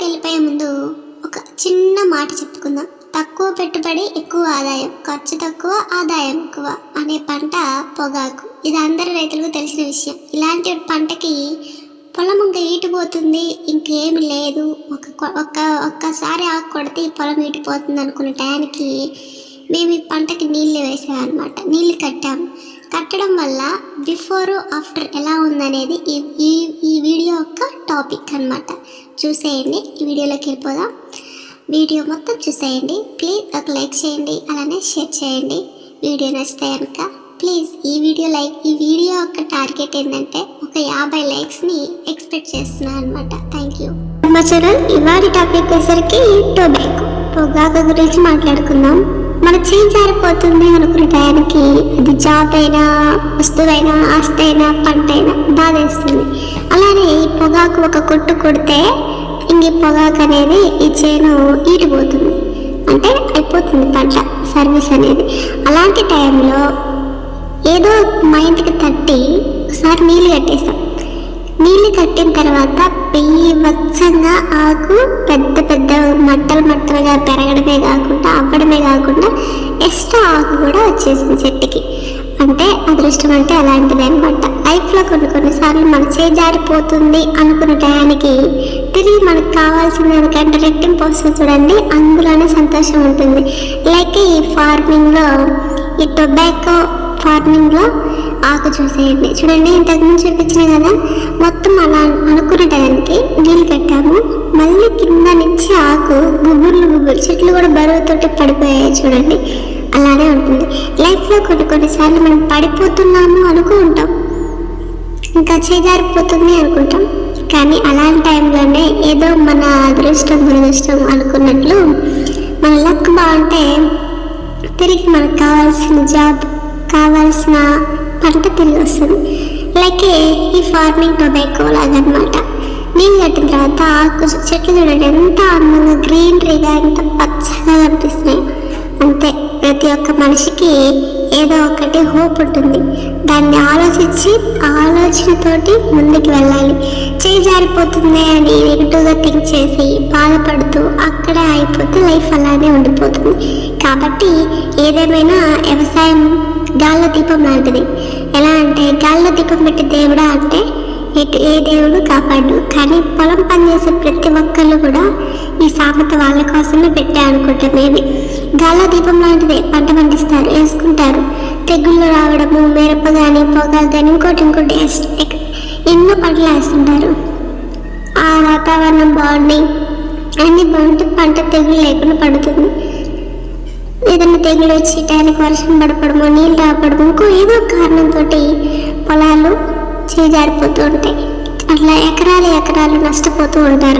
టాపిక్లోకి వెళ్ళిపోయే ముందు ఒక చిన్న మాట చెప్పుకుందాం. తక్కువ పెట్టుబడి ఎక్కువ ఆదాయం. ఖర్చు తక్కువ ఆదాయం ఎక్కువ. అనే పంట పొగాకు. ఇది అందరి రైతులకు తెలిసిన విషయం. ఇలాంటి పంటకి పొలం ఇంకా ఈటిపోతుంది. ఇంకేమి లేదు. ఒక ఒక్క ఒక్కసారి ఆకు కొడితే ఈ పొలం ఈటిపోతుంది అనుకున్న టయానికి మేము ఈ పంటకి నీళ్ళు వేసామన్నమాట. నీళ్ళు కట్టాము. కట్టడం వల్ల బిఫోర్ ఆఫ్టర్ ఎలా ఉందనేది ఈ ఈ ఈ వీడియో యొక్క టాపిక్ అన్నమాట. చూసేయండి. ఈ వీడియోలోకి వెళ్ళిపోదాం. వీడియో మొత్తం చూసేయండి. ప్లీజ్ ఒక లైక్ చేయండి. అలానే షేర్ చేయండి. వీడియో నచ్చితే కనుక ప్లీజ్ ఈ వీడియో లైక్ ఈ వీడియో యొక్క టార్గెట్ ఏంటంటే ఒక యాభై లైక్స్ని ఎక్స్పెక్ట్ చేస్తున్నాను అనమాట థ్యాంక్ యూ. మా ఛానల్ ఇవాళ టాపిక్ వచ్చేసరికి టొబాకో పొగాకు గురించి మాట్లాడుకుందాం. మన చేయి జారిపోతుంది అనుకున్న టయానికి అది జాబ్ అయినా వస్తువైనా ఆస్తి అయినా పంట అయినా బాధేస్తుంది. అలానే ఈ పొగాకు ఒక కొట్టు కొడితే ఇంక ఈ పొగాకు అనేది ఈ చేను ఈడిపోతుంది. అంటే అయిపోతుంది పంట సర్వీస్ అనేది. అలాంటి టైంలో ఏదో మైండ్కి తట్టి ఒకసారి నీళ్ళు కట్టేస్తాం. నీళ్ళు కట్టిన తర్వాత బీభత్సంగా ఆకు పెద్ద పెద్ద మట్టలు మట్టలుగా పెరగడమే కాకుండా ఆకు కూడా వచ్చేసింది చెట్టుకి. అంటే అదృష్టం అంటే అలాంటిది అనమాట లైఫ్లో కొన్ని కొన్నిసార్లు మన చేయి జారిపోతుంది అనుకున్న టయానికి తిరిగి మనకు కావాల్సిన దానికంటే రెట్టింపు వస్తుంది చూడండి. అందులోనే సంతోషం ఉంటుంది. లైక్ ఈ ఫార్మింగ్లో ఈ టొబాకో ఫార్మింగ్లో ఆకు చూసేయండి. చూడండి ఇంతకుముందు చూపించిన కదా మొత్తం అలా అనుకున్న టైంకి నీళ్ళు కట్టాము. మళ్ళీ కింద నుంచి ఆకు గుబుర్లు గుబుర్లు చెట్లు కూడా బరువుతోటి పడిపోయాయి చూడండి. అలానే ఉంటుంది. లైఫ్లో కొన్ని కొన్నిసార్లు మనం పడిపోతున్నాము అనుకుంటాం ఇంకా చేదారిపోతుంది అనుకుంటాం. కానీ అలాంటి టైంలోనే ఏదో మన అదృష్టం దురదృష్టం అనుకున్నట్లు మన లక్ బాగుంటే తిరిగి మనకు కావాల్సిన జాబ్ కావాల్సిన పంట తిరిగి వస్తుంది. లైక్ ఈ ఫార్మింగ్ టొబాకో లాగనమాట. నీళ్ళు కట్టిన తర్వాత ఆకు చెట్లు చూడండి. ఎంత అందంగా గ్రీనరీగా ఎంత పచ్చగా కనిపిస్తున్నాయి. అంతే. ప్రతి ఒక్క మనిషికి ఏదో ఒకటి హోప్ ఉంటుంది. దాన్ని ఆలోచించి ఆలోచనతోటి ముందుకు వెళ్ళాలి. చేయి జారిపోతుంది అని నెగిటివ్గా థింక్ చేసి బాధపడుతూ అక్కడే అయిపోతే లైఫ్ అలానే ఉండిపోతుంది. కాబట్టి ఏదేమైనా వ్యవసాయం గాల్లో దీపం లాంటిది. ఎలా అంటే గాల్లో దీపం పెట్టి దేవుడా అంటే ఎటు ఏ దేవుడు కాపాడు. కానీ పొలం పనిచేసే ప్రతి ఒక్కళ్ళు కూడా ఈ సామెత వాళ్ళ కోసమే పెట్టా అనుకుంటా మేబీ గాల దీపం లాంటిదే పంట పండిస్తారు వేసుకుంటారు. తెగుళ్ళు రావడము మిరప కానీ పొగాకు కానీ ఇంకోటి ఇంకోటి ఎస్- ఎన్నో పంటలు వేస్తుంటారు. ఆ వాతావరణం బాగుంది అన్ని బాగుంటే పంట తెగులు లేకుండా పడుతుంది. ఏదైనా తెగులు వచ్చి టైంకి వర్షం పడపడము నీళ్ళు రాపడము ఇంకో ఏదో కారణంతో పొలాలు చేజారిపోతూ ఉంటాయి. అట్లా ఎకరాలు ఎకరాలు నష్టపోతూ ఉంటారు.